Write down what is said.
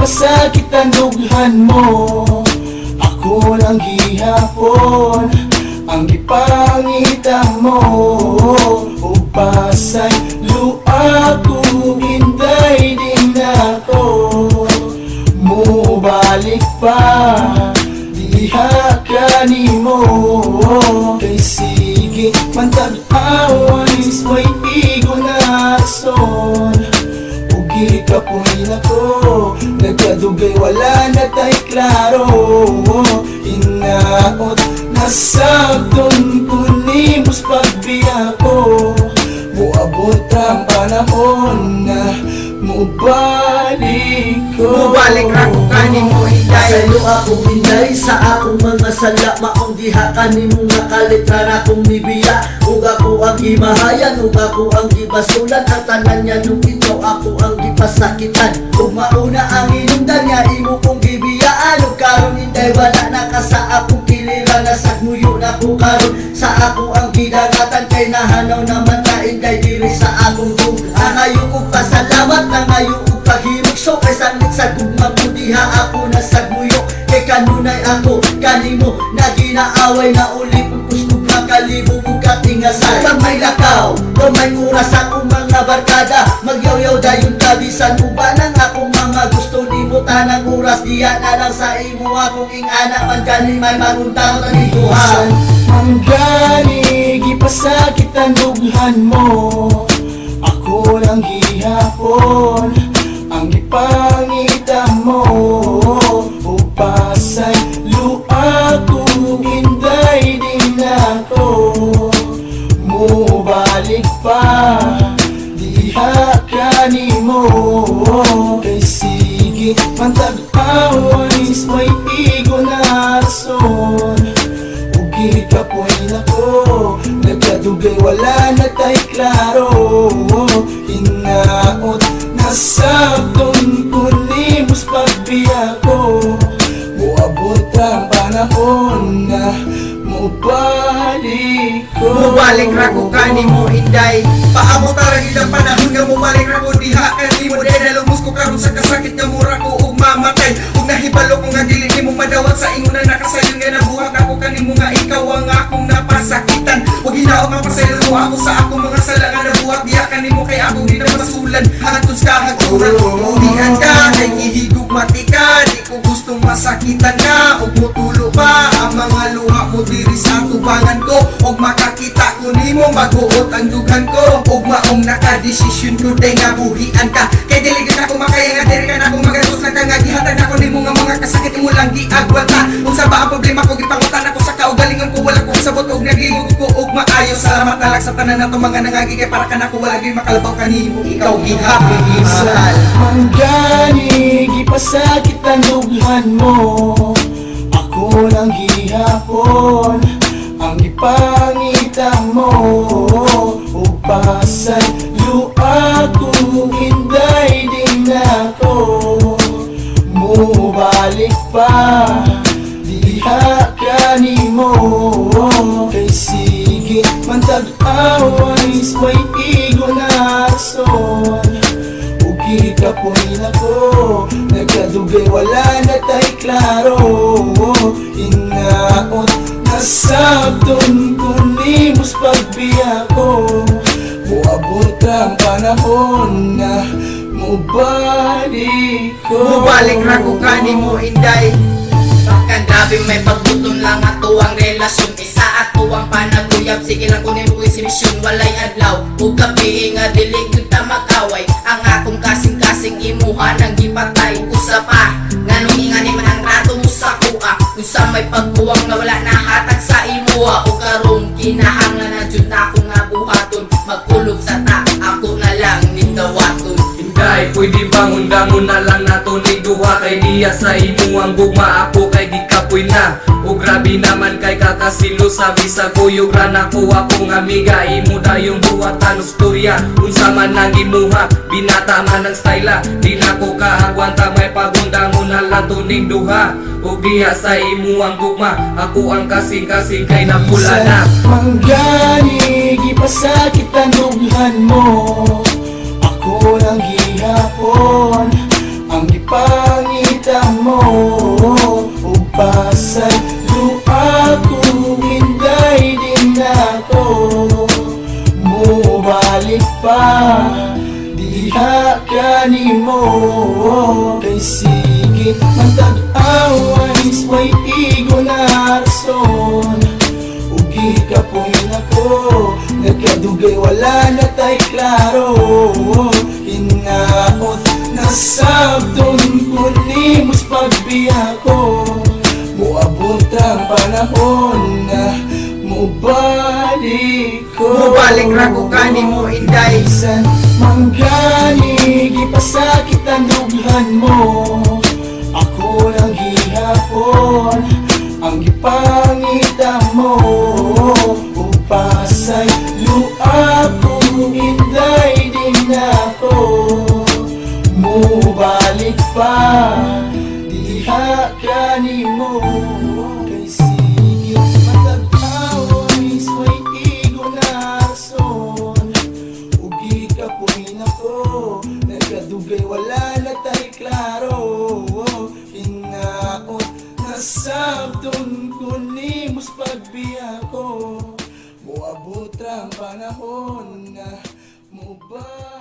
Ipasakit ang dughan mo. Ako lang gihapon Ang ipangita mo. Upasay luha ko Hinday din ako. Mubalik pa Diha ka ni mo. Kay sige Mantag-awan May Ugi ka puhin ako Nagkadugay wala na tay klaro. Inaot Nasagdon kunimos pagbiya ko Muabot ang panahon na Mubalik ko. Mubalik ra ko kanin mo hinday Sa'yo ako hinday sa akong mga sala Maong diha. Kanimo nga kalitra na akong nibiya Ug ako ang gimahayan, ug ako ang gibasulan Ang tanan niya nung ikaw ako ang gipasakitan Ug mauna ang inundan niya imo kong gibiyaan. Ug karon hinday wala na ka sa akong kilira Nasagmuyo na ko karon sa ako ang gidagatan Kay nahanaw naman ka hinday diri sa akong tug Nangayo ug pasalamat, nangayo ug paghimog So kay sanglit sa gugma mo diha ako nasagmuyo Kay kanunay ako kanimo na ginaaway na uli Pagkustog na kalibog ug katingasan Sa may lakaw, may oras akong mga barkada Magyaw-yaw dayon kabisan ubanan akong mga gusto? Nimo tanang oras Diya na lang sa imo akong ingana. Man gani may maruntang Iwasan ang ganig Ipasakit ang dughan mo. Ako lang gihapon. Ang ipangita Mantag-awan May igo na son Ugi ka puhin ako Nagkadugay wala na tay klaro. Hinaot Nasabton kunimos pagbiya ko Muabot ang panahon na Mubalik ko. Mubalik ra ko mo hinday Paamo tarang ilang panahon nga mubalik ra ko diha kani mo Dahil nalumos ko karon sa kasakit nga mura ko ug mamatay. Ug nahibalo ko nga dili nimo madawat sa ingon na nakasayon nga nabuhat ako. Kanimo nga ikaw ang akong napasakitan. Ug hinaot nga pasaylo mo ako sa akong mga sala nga nabuhat diha kanimo kay ako di na masulan Hangtod sa kahagturan Udi handa kay gihigog matika Di ko gustong masakitan ka. Ug mutulo pa ang mga luha mo diri sa tubangan ko. Ug makakita ko nimo maguot ang dugan ko Ug maong nakadesisyon ko day nga buhian ka. Kay dili gyud ako makaya nga diri ka na magatos na ka nga gihatag ako nimo nga mga kasakit mo lang giagwata Ug sa ba ang problema ko? Gipangutan ako sa kaugalingon ko. Wala ko sabot ug nagligog ko ug maayo salamat na lang sa tanan nato mga nangagi. Kay para ka na ko wala gyud makalabaw kanimo ikaw gihapi gihasal Ang ganig Ipasakit ang dughan mo Mubalik pa Diha ka ni mo. Kay sige Mantag-awan May igo na son Ugi ka puhin ako Nagkadugay wala na tay klaro. Inaot Nasabton kunimos pagbiya ko. Muabot ang panahon na Mubalik ko Mubalik ra ko kani mo inday. Bakang grabe may pagbuton lang ato ang relasyon. Isa ato ang panaguyab. Sige lang kunin mo si misyon Walay adlaw. Ug gabi nga dili gyud ta mag-away Ang akong kasing-kasing imuha nang gipatay Usa pa. Nganong ingani man ang rato mo sa kuha? Usa may pagbuwang na wala nahatag sa imuha O karong kinahanglan na na ako pwede bang undangon na lang nato ni duha Kay diya sa imo ang gugma. Ako kay gikapoy na. O grabe naman kay kakasilo sabi sa kuyog ra nako akong amiga Imo dayong buhatan og storya Unsa man ang imuha, binata man ang styla Di na ko kaagwanta may pagundangon na lang ning duha O diya sa imo ang gugma. Ako ang kasing-kasing kay napula na. Mangganig Ipasakit ang dughan mo. Ako lang hapon Ang ipangita mo Upa sa luha kung hindi din ako. Mubalik pa Diha ka ni mo Kay sige Matag-awan May igo na rason. Ugi ka po ako Nagkadugay wala na tay klaro. Hinaot Nasabton ko ni mus pagbiya ko Muabot ang panahon na Mubalik ko. Mubalik ra ko kani mo inday. Isan manggani Gipasakit ang dughan mo. Ako lang gihapon Ang gipangita mo Mubalik pa Diha kanimo Kay sige matag-away Sway igo na rason Ugi ka puhin ako Nagkadugay wala na tay klaro. Hinaot Nasabton ko ni mus pagbiya ko Muabot ang panahon na Mubalik